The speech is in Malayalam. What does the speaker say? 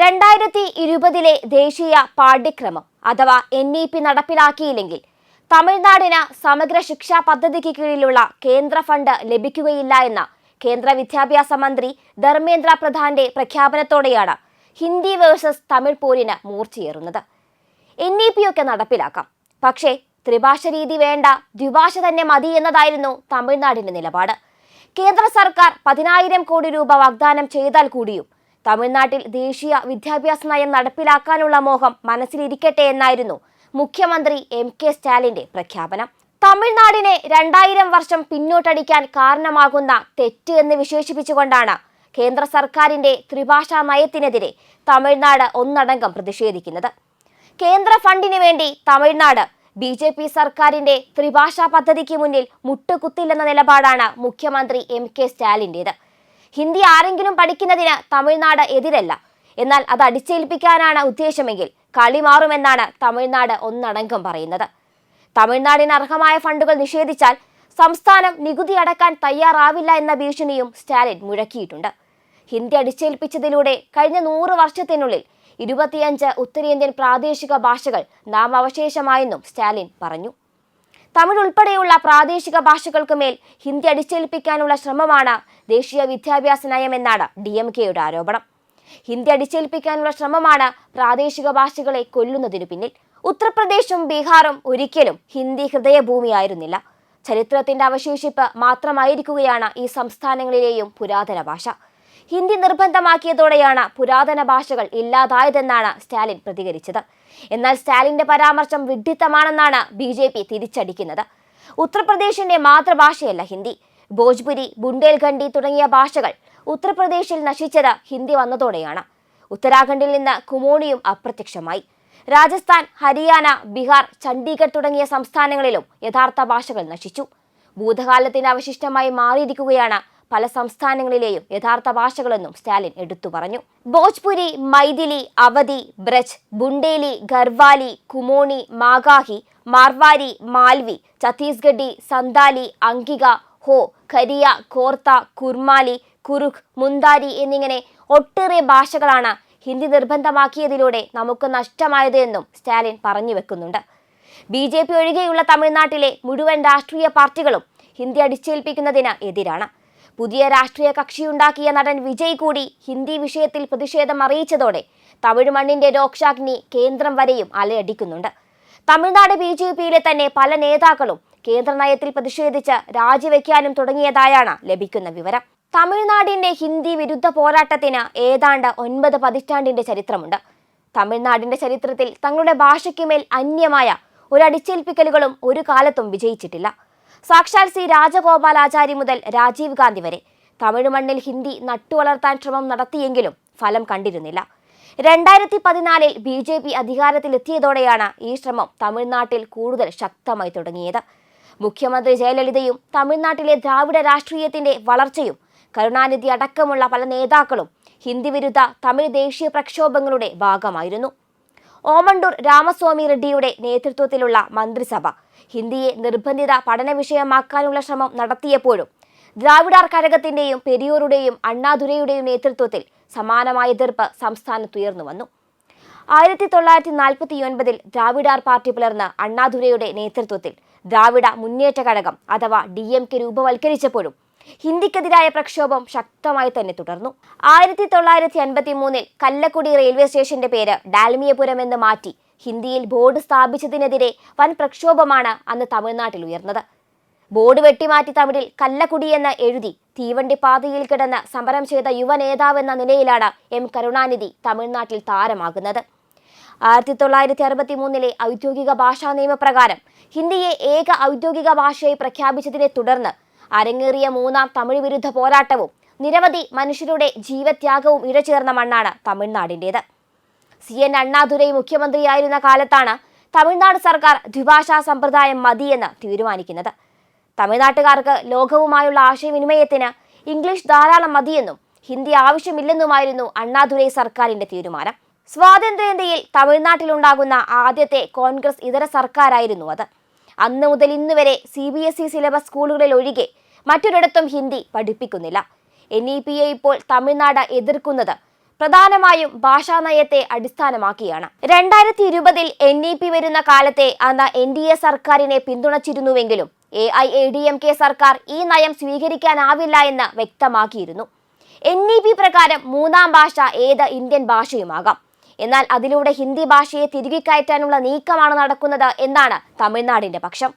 രണ്ടായിരത്തി ഇരുപതിലെ ദേശീയ പാഠ്യക്രമം അഥവാ എൻ ഇ പി നടപ്പിലാക്കിയില്ലെങ്കിൽ തമിഴ്നാടിന് സമഗ്ര ശിക്ഷാ പദ്ധതിക്ക് കീഴിലുള്ള കേന്ദ്ര ഫണ്ട് ലഭിക്കുകയില്ല എന്ന കേന്ദ്ര വിദ്യാഭ്യാസ മന്ത്രി ധർമ്മേന്ദ്ര പ്രധാന്റെ പ്രഖ്യാപനത്തോടെയാണ് ഹിന്ദി വേഴ്സസ് തമിഴ് പോരിന് മൂർച്ചയേറുന്നത്. എൻ ഇ പി ഒക്കെ നടപ്പിലാക്കാം. പക്ഷേ ത്രിഭാഷ രീതി വേണ്ട ദ്വിഭാഷ തന്നെ മതി എന്നതായിരുന്നു തമിഴ്നാടിന്റെ നിലപാട്. കേന്ദ്ര സർക്കാർ പതിനായിരം കോടി രൂപ വാഗ്ദാനം ചെയ്താൽ കൂടിയും തമിഴ്നാട്ടിൽ ദേശീയ വിദ്യാഭ്യാസ നയം നടപ്പിലാക്കാനുള്ള മോഹം മനസ്സിലിരിക്കട്ടെ എന്നായിരുന്നു മുഖ്യമന്ത്രി എം കെ സ്റ്റാലിന്റെ പ്രഖ്യാപനം. തമിഴ്നാടിനെ രണ്ടായിരം വർഷം പിന്നോട്ടടിക്കാൻ കാരണമാകുന്ന തെറ്റ് എന്ന് വിശേഷിപ്പിച്ചുകൊണ്ടാണ് കേന്ദ്ര സർക്കാരിന്റെ ത്രിഭാഷാ നയത്തിനെതിരെ തമിഴ്നാട് ഒന്നടങ്കം പ്രതിഷേധിക്കുന്നത്. കേന്ദ്ര ഫണ്ടിന് വേണ്ടി തമിഴ്നാട് ബി ജെ പി സർക്കാരിന്റെ ത്രിഭാഷാ പദ്ധതിക്ക് മുന്നിൽ മുട്ടുകുത്തില്ലെന്ന നിലപാടാണ് മുഖ്യമന്ത്രി എം കെ സ്റ്റാലിന്റേത് ഹിന്ദി ആരെങ്കിലും പഠിക്കുന്നതിന് തമിഴ്നാട് എതിരല്ല. എന്നാൽ അത് അടിച്ചേൽപ്പിക്കാനാണ് ഉദ്ദേശമെങ്കിൽ കളി മാറുമെന്നാണ് തമിഴ്നാട് ഒന്നടങ്കം പറയുന്നത്. തമിഴ്നാടിന് അർഹമായ ഫണ്ടുകൾ നിഷേധിച്ചാൽ സംസ്ഥാനം നികുതി അടക്കാൻ തയ്യാറാവില്ല എന്ന ഭീഷണിയും സ്റ്റാലിൻ മുഴക്കിയിട്ടുണ്ട്. ഹിന്ദി അടിച്ചേൽപ്പിച്ചതിലൂടെ കഴിഞ്ഞ നൂറ് വർഷത്തിനുള്ളിൽ ഇരുപത്തിയഞ്ച് ഉത്തരേന്ത്യൻ പ്രാദേശിക ഭാഷകൾ നാമാവശേഷമായെന്നും സ്റ്റാലിൻ പറഞ്ഞു. തമിഴ് ഉൾപ്പെടെയുള്ള പ്രാദേശിക ഭാഷകൾക്ക് മേൽ ഹിന്ദി അടിച്ചേൽപ്പിക്കാനുള്ള ശ്രമമാണ് ദേശീയ വിദ്യാഭ്യാസ നയമെന്നാണ് ഡി എം കെയുടെ ആരോപണം. ഹിന്ദി അടിച്ചേൽപ്പിക്കാനുള്ള ശ്രമമാണ് പ്രാദേശിക ഭാഷകളെ കൊല്ലുന്നതിനു പിന്നിൽ. ഉത്തർപ്രദേശും ബീഹാറും ഒരിക്കലും ഹിന്ദി ഹൃദയഭൂമിയായിരുന്നില്ല. ചരിത്രത്തിന്റെ അവശേഷിപ്പ് മാത്രമായിരിക്കുകയാണ് ഈ സംസ്ഥാനങ്ങളിലെയും പുരാതന ഭാഷ. ഹിന്ദി നിർബന്ധമാക്കിയതോടെയാണ് പുരാതന ഭാഷകൾ ഇല്ലാതായതെന്നാണ് സ്റ്റാലിൻ പ്രതികരിച്ചത്. എന്നാൽ സ്റ്റാലിന്റെ പരാമർശം വിഡ്ഢിത്തമാണെന്നാണ് ബി ജെ പി തിരിച്ചടിക്കുന്നത്. ഉത്തർപ്രദേശിന്റെ മാതൃഭാഷയല്ല ഹിന്ദി. ഭോജ്പുരി ബുണ്ടേൽഖണ്ഡി തുടങ്ങിയ ഭാഷകൾ ഉത്തർപ്രദേശിൽ നശിച്ചത് ഹിന്ദി വന്നതോടെയാണ്. ഉത്തരാഖണ്ഡിൽ നിന്ന് കുമോണിയും അപ്രത്യക്ഷമായി. രാജസ്ഥാൻ ഹരിയാന ബീഹാർ ചണ്ഡീഗഡ് തുടങ്ങിയ സംസ്ഥാനങ്ങളിലും യഥാർത്ഥ ഭാഷകൾ നശിച്ചു. ഭൂതകാലത്തിന് അവശിഷ്ടമായി മാറിയിരിക്കുകയാണ് പല സംസ്ഥാനങ്ങളിലെയും യഥാർത്ഥ ഭാഷകളെന്നും സ്റ്റാലിൻ എടുത്തു പറഞ്ഞു. ഭോജ്പുരി മൈഥിലി അവധി ബ്രജ് ബുണ്ടേലി ഗർവാലി കുമോണി മാഗാഹി മാർവാരി മാൽവി ഛത്തീസ്ഗഡി സന്താലി അങ്കിക ഹോ ഖരിയ കോർത്ത കുർമാലി കുറുഖ് മുന്താരി എന്നിങ്ങനെ ഒട്ടേറെ ഭാഷകളാണ് ഹിന്ദി നിർബന്ധമാക്കിയതിലൂടെ നമുക്ക് നഷ്ടമായത് എന്നും സ്റ്റാലിൻ പറഞ്ഞു വെക്കുന്നുണ്ട്. ബി ജെ പി ഒഴികെയുള്ള തമിഴ്നാട്ടിലെ മുഴുവൻ രാഷ്ട്രീയ പാർട്ടികളും ഹിന്ദി അടിച്ചേൽപ്പിക്കുന്നതിന് എതിരാണ്. പുതിയ രാഷ്ട്രീയ കക്ഷിയുണ്ടാക്കിയ നടൻ വിജയ് കൂടി ഹിന്ദി വിഷയത്തിൽ പ്രതിഷേധം അറിയിച്ചതോടെ തമിഴ് മണ്ണിന്റെ രോക്ഷാഗ്നി കേന്ദ്രം വരെയും അലയടിക്കുന്നുണ്ട്. തമിഴ്നാട് ബി ജെ പിയിലെ തന്നെ പല നേതാക്കളും കേന്ദ്ര നയത്തിൽ പ്രതിഷേധിച്ച് രാജിവെക്കാനും തുടങ്ങിയതായാണ് ലഭിക്കുന്ന വിവരം. തമിഴ്നാടിന്റെ ഹിന്ദി വിരുദ്ധ പോരാട്ടത്തിന് ഏതാണ്ട് ഒൻപത് പതിറ്റാണ്ടിന്റെ ചരിത്രമുണ്ട്. തമിഴ്നാടിന്റെ ചരിത്രത്തിൽ തങ്ങളുടെ ഭാഷയ്ക്കുമേൽ അന്യമായ ഒരു അടിച്ചേൽപ്പിക്കലുകളും ഒരു കാലത്തും വിജയിച്ചിട്ടില്ല. സാക്ഷാൽ സി രാജഗോപാലാചാരി മുതൽ രാജീവ് ഗാന്ധി വരെ. തമിഴ് മണ്ണിൽ ഹിന്ദി നട്ടുവളർത്താൻ ശ്രമം നടത്തിയെങ്കിലും ഫലം കണ്ടിരുന്നില്ല. രണ്ടായിരത്തി പതിനാലിൽ ബി ജെ പി അധികാരത്തിലെത്തിയതോടെയാണ് ഈ ശ്രമം തമിഴ്നാട്ടിൽ കൂടുതൽ ശക്തമായി തുടങ്ങിയത്. മുഖ്യമന്ത്രി ജയലളിതയും തമിഴ്നാട്ടിലെ ദ്രാവിഡ രാഷ്ട്രീയത്തിന്റെ വളർച്ചയും കരുണാനിധി അടക്കമുള്ള പല നേതാക്കളും ഹിന്ദി വിരുദ്ധ തമിഴ് ദേശീയ പ്രക്ഷോഭങ്ങളുടെ ഭാഗമായിരുന്നു. ഓമണ്ടൂർ രാമസ്വാമി റെഡ്ഡിയുടെ നേതൃത്വത്തിലുള്ള മന്ത്രിസഭ. ഹിന്ദിയെ നിർബന്ധിത പഠന വിഷയമാക്കാനുള്ള ശ്രമം നടത്തിയപ്പോഴും ദ്രാവിഡാർ കഴകത്തിന്റെയും പെരിയൂരുടെയും അണ്ണാദുരയുടെയും നേതൃത്വത്തിൽ സമാനമായ എതിർപ്പ് സംസ്ഥാനത്തുയർന്നു വന്നു. ആയിരത്തി തൊള്ളായിരത്തി നാൽപ്പത്തി ഒൻപതിൽ ദ്രാവിഡാർ പാർട്ടി പിളർന്ന് അണ്ണാദുരയുടെ നേതൃത്വത്തിൽ ദ്രാവിഡ മുന്നേറ്റ കഴകം അഥവാ ഡി എം കെ രൂപവൽക്കരിച്ചപ്പോഴും ഹിന്ദിക്കെതിരായ പ്രക്ഷോഭം ശക്തമായി തന്നെ തുടർന്നു. ആയിരത്തി തൊള്ളായിരത്തി അൻപത്തി മൂന്നിൽ കല്ലക്കുടി റെയിൽവേ സ്റ്റേഷന്റെ പേര് ഡാൽമിയപുരം എന്ന് മാറ്റി ഹിന്ദിയിൽ ബോർഡ് സ്ഥാപിച്ചതിനെതിരെ വൻ പ്രക്ഷോഭമാണ് അന്ന് തമിഴ്നാട്ടിൽ ഉയർന്നത്. ബോർഡ് വെട്ടിമാറ്റി തമിഴിൽ കല്ലക്കുടി എന്ന് എഴുതി തീവണ്ടി പാതയിൽ കിടന്ന് സമരം ചെയ്ത യുവ നേതാവെന്ന നിലയിലാണ് എം കരുണാനിധി തമിഴ്നാട്ടിൽ താരമാകുന്നത്. ആയിരത്തി തൊള്ളായിരത്തി അറുപത്തി മൂന്നിലെ ഔദ്യോഗിക ഭാഷാ നിയമപ്രകാരം ഹിന്ദിയെ ഏക ഔദ്യോഗിക ഭാഷയായി പ്രഖ്യാപിച്ചതിനെ തുടർന്ന് അരങ്ങേറിയ മൂന്നാം തമിഴ് വിരുദ്ധ പോരാട്ടവും നിരവധി മനുഷ്യരുടെ ജീവത്യാഗവും ഇഴചേർന്ന മണ്ണാണ് തമിഴ്നാടിന്റേത് സി എൻ അണ്ണാദുരൈ മുഖ്യമന്ത്രിയായിരുന്ന കാലത്താണ് തമിഴ്നാട് സർക്കാർ ദ്വിഭാഷാ സമ്പ്രദായം മതിയെന്ന് തീരുമാനിക്കുന്നത്. തമിഴ്നാട്ടുകാർക്ക് ലോകവുമായുള്ള ആശയവിനിമയത്തിന് ഇംഗ്ലീഷ് ധാരാളം മതിയെന്നും ഹിന്ദി ആവശ്യമില്ലെന്നുമായിരുന്നു അണ്ണാദുരൈ സർക്കാരിന്റെ തീരുമാനം. സ്വാതന്ത്ര്യ സ്വാതന്ത്ര്യേന്ത്യയിൽ തമിഴ്നാട്ടിലുണ്ടാകുന്ന ആദ്യത്തെ കോൺഗ്രസ് ഇതര സർക്കാരായിരുന്നു അത്. അന്ന് മുതൽ ഇന്ന് വരെ C B S E syllabus സ്കൂളുകളിൽ ഒഴികെ മറ്റൊരിടത്തും ഹിന്ദി പഠിപ്പിക്കുന്നില്ല. എൻ ഇ പി എ ഇപ്പോൾ തമിഴ്നാട് എതിർക്കുന്നത് പ്രധാനമായും ഭാഷാ നയത്തെ അടിസ്ഥാനമാക്കിയാണ്. രണ്ടായിരത്തി ഇരുപതിൽ എൻ ഇ പി വരുന്ന കാലത്തെ അന്ന് എൻ ഡി എ സർക്കാരിനെ പിന്തുണച്ചിരുന്നുവെങ്കിലും A I A D M K സർക്കാർ ഈ നയം സ്വീകരിക്കാനാവില്ല എന്ന് വ്യക്തമാക്കിയിരുന്നു. എൻ ഇ പി പ്രകാരം മൂന്നാം ഭാഷ ഏത് ഇന്ത്യൻ ഭാഷയുമാകാം. എന്നാൽ അതിലൂടെ ഹിന്ദി ഭാഷയെ തിരികെ കയറ്റാനുള്ള നീക്കമാണ് നടക്കുന്നത് എന്നാണ് തമിഴ്നാടിന്റെ പക്ഷം.